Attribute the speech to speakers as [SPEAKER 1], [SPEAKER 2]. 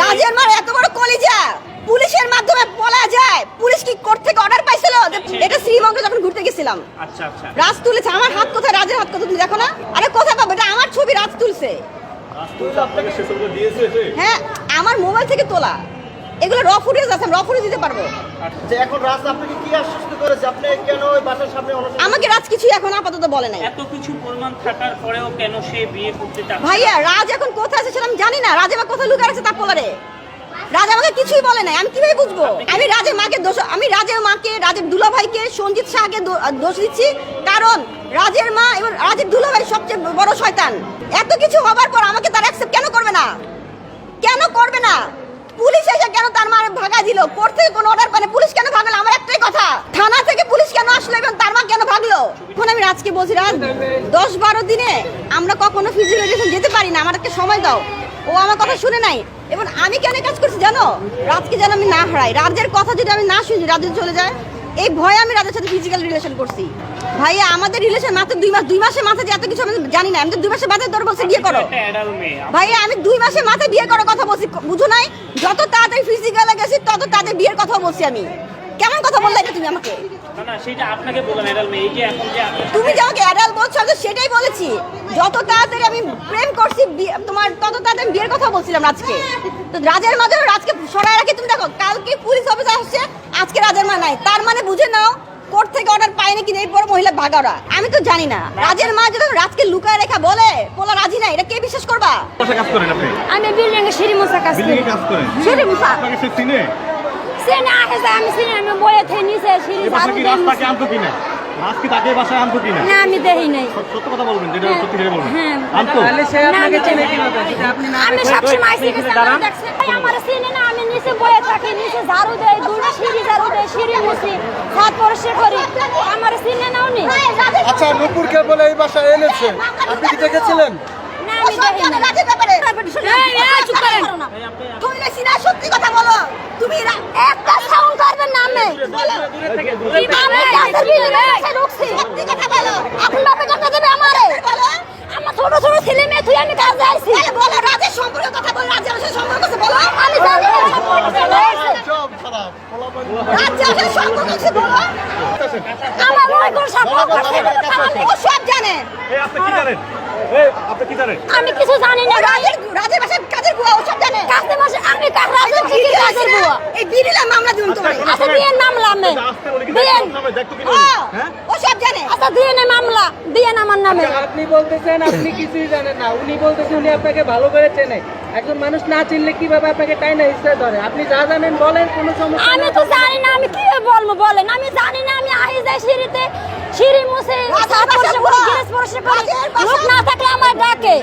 [SPEAKER 1] রাজের মার এত বড় কলিজা। পুলিশের মাধ্যমে বলা যায় পুলিশ কি কোর্ট অর্ডার পাইছিল? আচ্ছা। এটা শ্রীমঙ্গলে যখন ঘুরতে গেছিলাম।
[SPEAKER 2] আচ্ছা আচ্ছা।
[SPEAKER 1] রাজ তুলেছে। আমার হাত কোথায়? রাজের হাত কোথায়? তুমি দেখো না। আরে কোথায় পাবো? এটা আমার ছবি রাজ তুলছে। হ্যাঁ আমার মোবাইল থেকে তোলা। এগুলো র ফুটেজ আছে র ফুটেজ দিতে পারব।
[SPEAKER 3] যে এখন রাজ আপনাকে কি আশ্বস্ত করেছে? আপনি কেন ওই বাসার সামনে অনশন
[SPEAKER 1] আমাকে রাজ কিছু এখন আপাতত বলে নাই।
[SPEAKER 2] এত কিছু প্রমাণ থাকার পরেও কেন সে বিয়ে করতে চায়
[SPEAKER 1] ভাইয়া রাজ এখন কোথায় আছে সেটা আমি জানি না। রাজ এবার কোথায় লুকার আছে তার পোলারে রাজ আমাকে কিছুই বলে নাই। আমি কীভাবে বুঝব? আমি রাজের মাকে দোষ, আমি রাজের মাকে, রাজের দুলা ভাইকে সঞ্জিত শাহকে দোষ দিচ্ছি। কারণ রাজের মা এবং রাজের দুলা ভাই সবচেয়ে বড় শয়তান। এত কিছু হবার পর আমাকে তার অ্যাকসেপ্ট কেন করবে না? কেন করবে না? পুলিশ এসে কেন তার মার ভাগা দিল? কোর্ট থেকে কোনো অর্ডার পানে পুলিশ কেন ভাগলো? আমার একটাই কথা, থানা থেকে পুলিশ কেন আসলো এবং তার মা কেন ভাগলো? এখন আমি রাজকে বলছি, রাজ, দশ বারো দিনে আমরা কখনো ফিজিওলজিশন যেতে পারি না। আমাদেরকে সময় দাও। ও আমার কথা শুনে নাই। এবং আমি কেন কাজ করছি জানো? রাজকে যেন আমি না হারাই। রাজের কথা যদি আমি না শুনি রাজ চলে যায় এই ভয়ে আমি রাজের সাথে ফিজিক্যাল রিলেশন করছি। ভাইয়া আমাদের রিলেশন মাত্র দুই মাস দুই মাসের মাথায় যে এত কিছু আমি জানি না। আমি তো দুই মাসের মাথায় তোর বলছি বিয়ে করো। ভাইয়া আমি দুই মাসের মাথায় বিয়ে করার কথা বলছি। বুঝো নাই? যত তাড়াতাড়ি ফিজিক্যালে গেছি তত তাদের বিয়ের কথা বলছি আমি। কেমন কথা বললে এটা তুমি আমাকে? তুমি যে আমাকে অ্যাডাল্ট বলছো আমি সেটাই বলেছি। যত তাড়াতাড়ি আমি প্রেম করছি বিয়ে- তোমার তত তাড়াতাড়ি আমি বিয়ের কথা বলছিলাম রাজকে। তো রাজের মাঝে রাজকে সরাই রাখি। তুমি দেখো কালকে পুলিশ অফিস আসছে আজকে রাজের মা নাই। তার মানে বুঝে নাও কোর্ট থেকে অর্ডার পায় নাকি এরপর মহিলা ভাগারা আমি তো জানি না। রাজের মা যদি রাজকে লুকায় রেখা বলে পোলা রাজি নাই এটা কে বিশ্বাস করবা?
[SPEAKER 4] কাজ করেন আপনি?
[SPEAKER 5] আমি বিল্ডিং এ সিঁড়ি মোছা কাজ
[SPEAKER 4] বিল্ডিং
[SPEAKER 5] করি।
[SPEAKER 4] এ কাজ করেন?
[SPEAKER 1] সিঁড়ি মুছা।
[SPEAKER 4] আপনাকে সে চিনে?
[SPEAKER 5] সে না আসে আমি সিঁড়ি আমি বয়ে থেকে নিচে সিঁড়ি
[SPEAKER 4] এই বাসা
[SPEAKER 5] ঝাড়ু
[SPEAKER 4] কি আনতো কিনা? রাজ কি তাকে বাসায় আনতো কিনা
[SPEAKER 5] না? আমি দেখি নাই।
[SPEAKER 4] সত্য কথা বলবেন যেটা
[SPEAKER 5] হ্যাঁ,
[SPEAKER 4] সত্যি সেটা বলবেন।
[SPEAKER 5] হ্যাঁ।
[SPEAKER 4] আনতো
[SPEAKER 6] তাহলে সে আপনাকে চেনে কীভাবে আপনি না
[SPEAKER 5] আমি সবসময় আইসি গেছি আমার আমার সিনে না আমি নিচে বয়ে থাকি নিচে ঝাড়ু দেই দুটো সিঁড়ি ঝাড়ু দেই সিঁড়ি মুছি হাত পরিষ্কার করি। আমার সিনে নাও নি?
[SPEAKER 3] আচ্ছা নূপুরকে বলে এই বাসায় এনেছে। আপনি কি দেখেছিলেন?
[SPEAKER 5] না আমি দেখি না
[SPEAKER 1] রাজের ব্যাপারে
[SPEAKER 5] এই, এই, চুপ করেন।
[SPEAKER 1] তুমি না সিনা সত্যি কথা বলো। তুমি
[SPEAKER 5] একটা সাউন্ড করবেন না আমি।
[SPEAKER 1] বলো
[SPEAKER 5] আমি কিছু জানি না
[SPEAKER 1] রাজের রাজের বাসায় কাজের বুয়া ও সব জানে
[SPEAKER 5] কাজে বসে আমি কাজ রাজের কি কাজের বুয়া
[SPEAKER 1] এই বিড়িলা মামলা দিন তোমার
[SPEAKER 5] আচ্ছা দিয়ে মামলা আমি
[SPEAKER 4] আসতে বলে কি
[SPEAKER 5] দিয়েন
[SPEAKER 4] দেখতে দেখতো কি
[SPEAKER 1] ও
[SPEAKER 4] হ্যাঁ
[SPEAKER 1] ও সব জানে
[SPEAKER 5] আচ্ছা দিয়ে নে মামলা দিয়ে আমার নামে
[SPEAKER 6] আপনি বলতেছেন আপনি কিছুই জানেন না। উনি বলতেছেন উনি আপনাকে ভালো করে চেনে। একজন মানুষ না চিনলে কীভাবে আপনাকে টাই না ইচ্ছা ধরে? আপনি যা জানেন বলেন কোনো সমস্যা
[SPEAKER 5] আমি তো জানি না আমি কি বলব বলেন। আমি জানি না আমি আহি যাই সিঁড়িতে। সিঁড়ি মুছে না থাকলে আমার ডাকে।